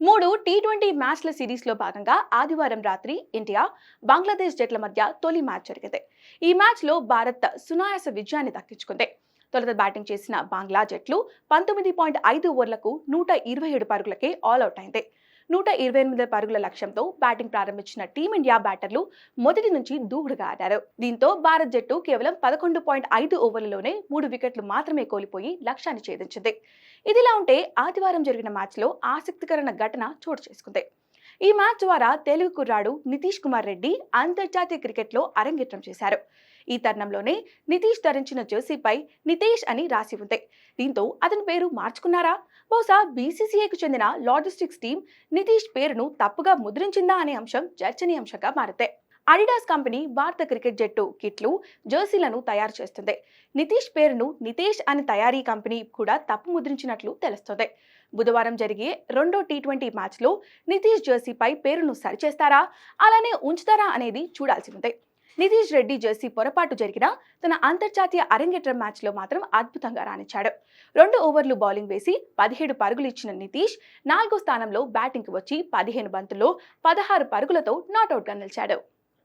మూడు T twenty మ్యాచ్ల సిరీస్లో భాగంగా ఆదివారం రాత్రి ఇండియా బంగ్లాదేశ్ జట్ల మధ్య తొలి మ్యాచ్ జరిగింది. ఈ మ్యాచ్లో భారత్ సునాయాస విజయాన్ని దక్కించుకుంది. తొలుత బ్యాటింగ్ చేసిన బంగ్లా జట్లు పంతొమ్మిది పాయింట్ ఐదు ఓవర్లకు నూట ఇరవై ఏడు పరుగులకే ఆల్అవుట్ అయింది. నూట ఇరవై ఎనిమిది పరుగుల లక్ష్యంతో బ్యాటింగ్ ప్రారంభించిన టీమిండియా బ్యాటర్లు మొదటి నుంచి దూకుడుగా ఆడారు. దీంతో భారత్ జట్టు కేవలం పదకొండు పాయింట్ ఐదు ఓవర్లలోనే మూడు వికెట్లు మాత్రమే కోల్పోయి లక్ష్యాన్ని ఛేదించింది. ఇదిలా ఉంటే ఆదివారం జరిగిన మ్యాచ్లో ఆసక్తికరమైన ఘటన చోటు చేసుకుంది. ఈ మ్యాచ్ ద్వారా తెలుగు కుర్రాడు నితీష్ కుమార్ రెడ్డి అంతర్జాతీయ క్రికెట్లో అరంగేట్రం చేశారు. ఈ తరుణంలోనే నితీష్ ధరించిన జెర్సీపై నితేష్ అని రాసి ఉంది. దీంతో అతని పేరు మార్చుకున్నారా? బహుశా బీసీసీఐకి చెందిన లాజిస్టిక్స్ టీం నితీష్ పేరును తప్పుగా ముద్రించిందా అనే అంశం చర్చనీయాంశంగా మారితే. అడిడాస్ కంపెనీ భారత క్రికెట్ జట్టు కిట్లు జెర్సీలను తయారు చేస్తుంది. నితీష్ పేరును నితేష్ అని తయారీ కంపెనీ కూడా తప్పు ముద్రించినట్లు తెలుస్తుంది. బుధవారం జరిగే రెండో టీ ట్వంటీ మ్యాచ్లో నితీష్ జెర్సీపై పేరును సరిచేస్తారా? అలానే ఉంచుతారా అనేది చూడాల్సి ఉంది. నితీష్ రెడ్డి జెర్సీ పొరపాటు జరిగిన తన అంతర్జాతీయ అరంగేట్రం మ్యాచ్లో మాత్రం అద్భుతంగా రాణించాడు. రెండు ఓవర్లు బౌలింగ్ వేసి పదిహేడు పరుగులు ఇచ్చిన నితీష్ నాలుగో స్థానంలో బ్యాటింగ్కి వచ్చి పదిహేను బంతుల్లో పదహారు పరుగులతో నాటౌట్గా నిలిచాడు.